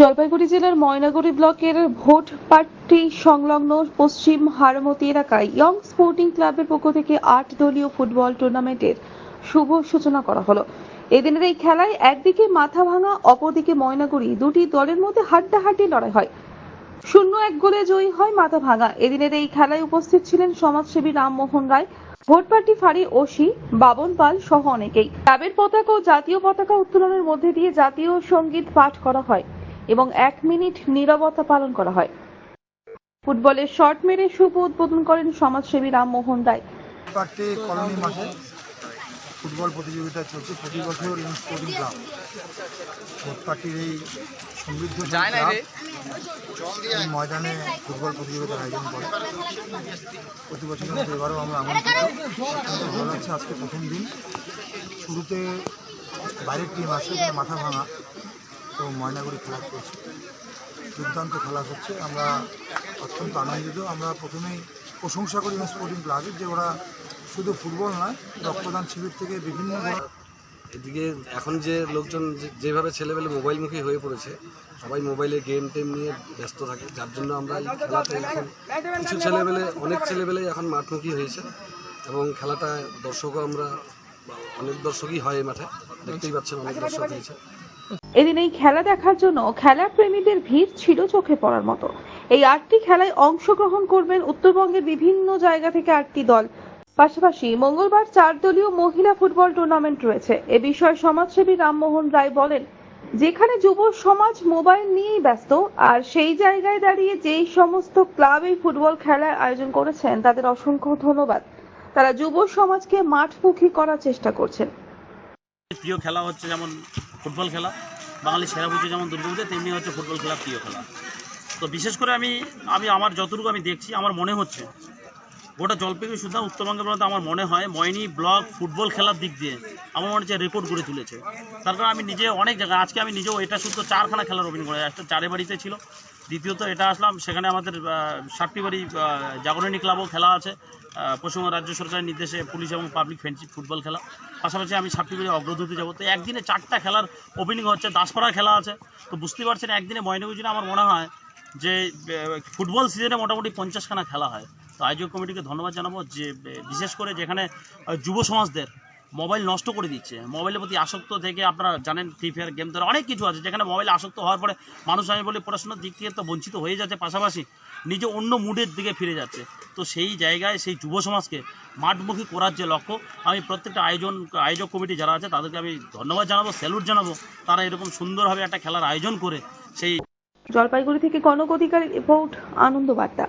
জলপাইগুড়ি জেলার ময়নাগুড়ি ব্লকের ভোটপাট্টি সংলগ্ন পশ্চিম হারমতি এলাকায় ইয়ং স্পোর্টিং ক্লাবের পক্ষ থেকে আট দলীয় ফুটবল টুর্নামেন্টের শুভ সূচনা করা হলো। এদিনের এই খেলায় একদিকে মাথা ভাঙা, অপরদিকে ময়নাগুড়ি দুটি দলের মধ্যে হাড্ডাহাড্ডি লড়াই হয়। শূন্য এক গোলে জয়ী হয় মাথা ভাঙা। এদিনের এই খেলায় উপস্থিত ছিলেন সমাজসেবী রামমোহন রায় ভোটপার্টি ফাঁড়ি ওসি বাবন পাল সহ অনেকেই। ক্লাবের পতাকা ও জাতীয় পতাকা উত্তোলনের মধ্যে দিয়ে জাতীয় সংগীত পাঠ করা হয়। এবং এক মিনিট নীরবতা পালন করা হয়। ফুটবলের শট মেরে শুভ উদ্বোধন করেন সমাজসেবী রামমোহন রায়। পার্টি কলোনি মাঠে ফুটবল প্রতিযোগিতা চলছে প্রতি বছর ইন স্পোর্টিং ক্লাব। পার্টির এই সমৃদ্ধ ময়দানে ফুটবল প্রতিযোগিতার আয়োজন করে। প্রতি বছর এবারও আমরা আমন্ত্রিত। ভালো লাগছে আজকে প্রথম দিন। শুরুতে বাইরের টিম আছে এখানে মাথা ভাঙা। তো ময়নাগুড়ি খেলা করছে দুর্দান্ত খেলা হচ্ছে। আমরা অত্যন্ত আনন্দিত। আমরা প্রথমেই প্রশংসা করি স্পোর্টিং ক্লাবের যে ওরা শুধু ফুটবল নয়, রক্তদান শিবির থেকে বিভিন্ন এদিকে এখন যে লোকজন যেভাবে ছেলেবেলে মোবাইলমুখী হয়ে পড়েছে, সবাই মোবাইলে গেম টেম নিয়ে ব্যস্ত থাকে। যার জন্য আমরা এই খেলাতে এখন কিছু ছেলেবেলে, অনেক ছেলেবেলেই এখন মাঠমুখী হয়েছে। এবং খেলাটা দর্শকও আমরা অনেক দর্শকই হয় এই মাঠে। দেখতেই পাচ্ছেন অনেক দর্শক হয়েছে এদিন এই খেলা দেখার জন্য খেলা প্রেমীদের ভিড় ছিল চোখে পড়ার মতো। এই আটটি খেলায় অংশগ্রহণ করবেন উত্তরবঙ্গের বিভিন্ন জায়গা থেকে আটটি দল। পাশাপাশি মঙ্গলবার চার দলীয় মহিলা ফুটবল টুর্নামেন্ট রয়েছে। এ বিষয়ে সমাজসেবী রামমোহন রায় বলেন, যেখানে যুব সমাজ মোবাইল নিয়েই ব্যস্ত, আর সেই জায়গায় দাঁড়িয়ে যেই সমস্ত ক্লাব এই ফুটবল খেলার আয়োজন করেছেন, তাদের অসংখ্য ধন্যবাদ। তারা যুব সমাজকে মাঠমুখী করার চেষ্টা করছেন। প্রিয় খেলা হচ্ছে যেমন ফুটবল খেলা। বাঙালি সেরা পুজো যেমন দুর্গাপুজো, তেমনি হচ্ছে ফুটবল খেলা প্রিয় খেলা। তো বিশেষ করে আমি আমি আমার যতটুকু আমি দেখছি, আমার মনে হচ্ছে, গোটা জলপাইগুড়ি সুদ্ধা উত্তরবঙ্গের মধ্যে আমার মনে হয় ময়নি ব্লক ফুটবল খেলার দিক দিয়ে আমার মনে হচ্ছে রেকর্ড গড়ে তুলেছে। তার কারণ আমি নিজে অনেক জায়গায়, আজকে আমি নিজেও এটা শুধু চারখানা খেলার অভিনয় করে একটা চারে বাড়িতে ছিল। দ্বিতীয়ত এটা আসলাম, সেখানে আমাদের সাতটি বাড়ি জাগরণী ক্লাবও খেলা আছে। পশ্চিমবঙ্গ রাজ্য সরকারের নির্দেশে পুলিশ এবং পাবলিক ফ্রেন্ডশিপ ফুটবল খেলা। পাশাপাশি আমি সাতটি বাড়ি অগ্রদূতে যাব। তো একদিনে চারটা খেলার ওপেনিং হচ্ছে, দাসপাড়ার খেলা আছে। তো বুঝতেই পারছেন, একদিনে ময়নাগুজিনে আমার মনে হয় যে ফুটবল সিজনে মোটামুটি পঞ্চাশখানা খেলা হয়। তো আয়োজক কমিটিকে ধন্যবাদ জানাব যে বিশেষ করে যেখানে যুব সমাজদের মোবাইল নষ্ট করে দিচ্ছে। মোবাইলের প্রতি আসক্ত থেকে আপনারা জানেন ফ্রি ফায়ার গেম ধরে অনেক কিছু আছে, যেখানে মোবাইলে আসক্ত হওয়ার পরে মানুষ আমি বলি পড়াশোনার দিক থেকে তো বঞ্চিত হয়ে যাচ্ছে, পাশাপাশি নিজে অন্য মুডের দিকে ফিরে যাচ্ছে। তো সেই জায়গায়, সেই যুব সমাজকে মাঠমুখী করার যে লক্ষ্য, আমি প্রত্যেকটা আয়োজন, আয়োজক কমিটি যারা আছে, তাদেরকে আমি ধন্যবাদ জানাব স্যালুট জানাব। তারা এরকম সুন্দরভাবে একটা খেলার আয়োজন করে সেই জলপাইগুড়ি থেকে কনক অধিকারী রিপোর্ট আনন্দ বার্তা